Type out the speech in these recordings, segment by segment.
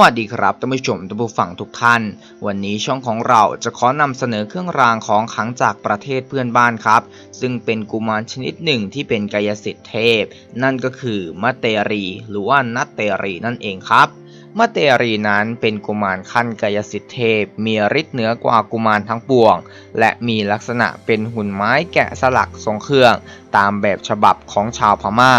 วัสดีครับท่านผู้ชมท่านผู้ฟังทุกท่าน วันนี้ช่องของเราจะขอนำเสนอเครื่องรางของขลังจากประเทศเพื่อนบ้านครับ ซึ่งเป็นกุมารชนิดหนึ่งที่เป็นกายสิทธิเทพ นั่นก็คือมะเตรี หรือว่านัตเตรีนั่นเองครับ มะเตรีนั้นเป็นกุมารขั้นกายสิทธิเทพ มีฤทธิ์เหนือกว่ากุมารทั้งปวง และมีลักษณะเป็นหุ่นไม้แกะสลักทรงเครื่อง ตามแบบฉบับของชาวพม่า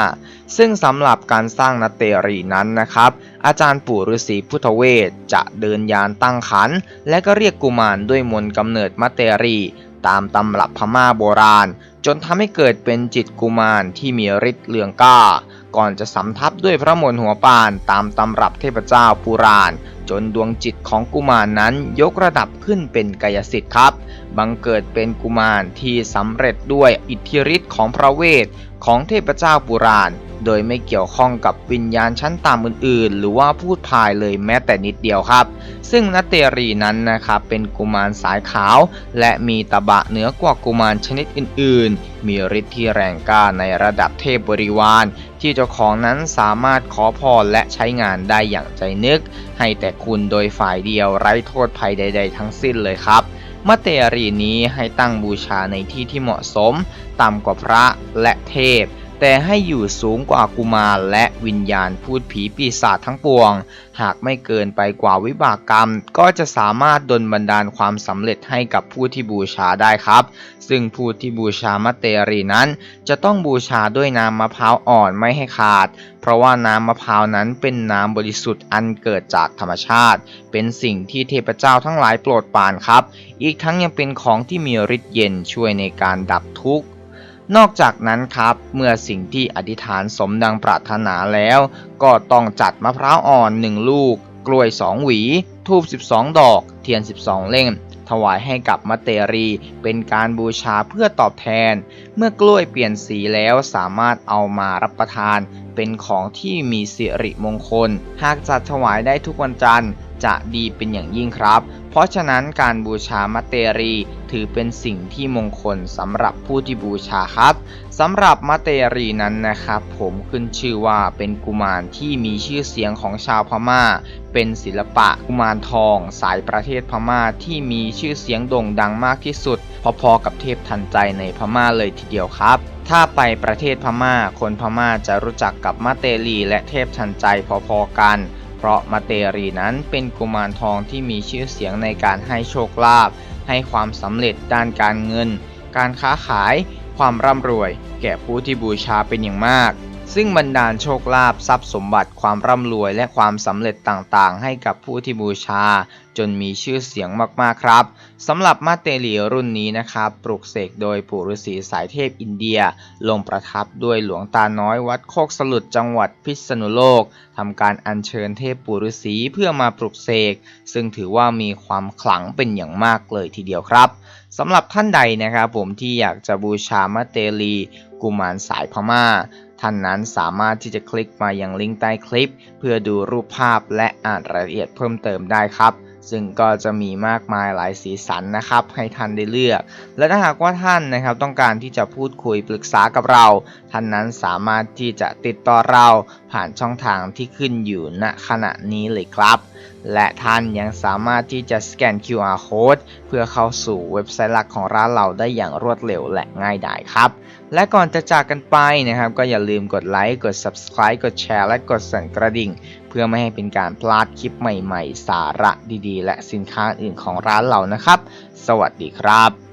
ซึ่งสำหรับการสร้างนัตเตรีนั้นนะครับ อาจารย์ปู่ฤาษีพุทธเวทจะเดินยานตั้งขัน และก็เรียกกุมารด้วยมนต์กำเนิดมัตเตรีตามตำรับพม่าโบราณ จนทำให้เกิดเป็นจิตกุมารที่มีฤทธิ์เลืองกล้า ก่อนจะสำทับด้วยพระมนต์หัวปานตามตำรับเทพเจ้าปุราณ จนดวงจิตของกุมารนั้นยกระดับขึ้นเป็นกายสิทธิ์ครับ บังเกิดเป็นกุมารที่สำเร็จด้วยอิทธิฤทธิ์ของพระเวทของเทพเจ้าปุราณ โดยไม่เกี่ยวข้องกับวิญญาณชั้นต่ำอื่นๆ หรือว่าพูดพายเลยแม้แต่นิดเดียวครับ ซึ่งนัตเตรีนั้นนะครับเป็นกุมารสายขาว และมีตะบะเหนือกว่ากุมารชนิดอื่นๆ มีฤทธิ์ที่แรงกล้าในระดับเทพบริวาร ที่เจ้าของนั้นสามารถขอพรและใช้งานได้อย่างใจนึก ให้แต่คุณโดยฝ่ายเดียวไร้โทษภัยใด ๆ ทั้งสิ้นเลยครับมะเตรีนี้ให้ตั้งบูชาในที่ที่เหมาะสม ต่ำกว่าพระและเทพ แต่ให้อยู่สูงกว่ากุมารและวิญญาณพูดผีปีศาจทั้งปวง หากไม่เกินไปกว่าวิบากกรรม ก็จะสามารถดลบันดาลความสำเร็จให้กับผู้ที่บูชาได้ครับ ซึ่งผู้ที่บูชามะเตรีนั้น จะต้องบูชาด้วยน้ำมะพร้าวอ่อนไม่ให้ขาด เพราะว่าน้ำมะพร้าวนั้นเป็นน้ำบริสุทธิ์อันเกิดจากธรรมชาติ เป็นสิ่งที่เทพเจ้าทั้งหลายโปรดปรานครับ อีกทั้งยังเป็นของที่มีฤทธิ์เย็นช่วยในการดับทุกข์ นอกจากนั้นครับ เมื่อสิ่งที่อธิษฐานสมดังปรารถนาแล้ว ก็ต้องจัดมะพร้าวอ่อน 1 ลูก กล้วย 2 หวี ทูบ 12 ดอก เทียน 12 เล่ม ถวายให้กับมะเตรีเป็นการบูชาเพื่อตอบแทน เมื่อกล้วยเปลี่ยนสีแล้วสามารถเอามารับประทาน เป็นของที่มีสิริมงคล หากจัดถวายได้ทุกวันจันทร์ จะดีเป็นอย่างยิ่งครับ เพราะฉะนั้นการบูชามะเตรีถือเป็นสิ่งที่มงคลสำหรับผู้ที่บูชาครับสำหรับมะเตรีนั้นนะครับ ผมขึ้นชื่อว่าเป็นกุมารที่มีชื่อเสียงของชาวพม่า เป็นศิลปะกุมารทอง สายประเทศพม่าที่มีชื่อเสียงโด่งดังมากที่สุด พอๆกับเทพทันใจในพม่าเลยทีเดียวครับถ้าไปประเทศพม่า คนพม่าจะรู้จักกับมะเตรีและเทพทันใจพอๆกัน เพราะมาเตรีนั้นเป็นกุมารทองที่มีชื่อเสียงในการให้โชคลาภให้ความสำเร็จด้านการเงิน การค้าขาย ความร่ำรวย แก่ผู้ที่บูชาเป็นอย่างมาก ซึ่งบรรดาลโชคลาภทรัพย์สมบัติความร่ำรวยและความสำเร็จต่างๆ ให้กับผู้ที่บูชา จนมีชื่อเสียงมากๆครับสำหรับมาเตลีรุ่นนี้นะครับ ปลุกเสกโดยปู่ฤาษีสายเทพอินเดีย ลงประทับด้วยหลวงตาน้อยวัดโคกสลุดจังหวัดพิษณุโลกทำการอัญเชิญเทพปู่ฤาษีเพื่อมาปลุกเสกซึ่งถือว่ามีความขลังเป็นอย่างมากเลยทีเดียวครับสำหรับท่านใดนะครับผมที่อยากจะบูชามะเตลีกุมารสายพม่า ท่านนั้นสามารถที่จะคลิกมายังลิงก์ใต้คลิป เพื่อดูรูปภาพและอ่านรายละเอียดเพิ่มเติมได้ครับ ซึ่งก็จะมีมากมายหลายสีสันนะครับ ให้ท่านได้เลือก และถ้าหากว่าท่านนะครับต้องการที่จะพูดคุยปรึกษากับเรา ท่านนั้นสามารถที่จะติดต่อเราผ่านช่องทางที่ขึ้นอยู่ณขณะนี้เลยครับ และท่านยังสามารถที่จะสแกน QR code เพื่อเข้าสู่เว็บไซต์หลักของร้านเราได้อย่างรวดเร็วและง่ายดายครับ และก่อนจะจากกันไปนะครับ ก็อย่าลืมกดไลค์กด Subscribe กดแชร์และกดสั่นกระดิ่ง พื่อไม่ให้เป็นการพลาดคลิปใหม่ๆ สาระดีๆ และสินค้าอื่นของร้านเรานะครับ สวัสดีครับ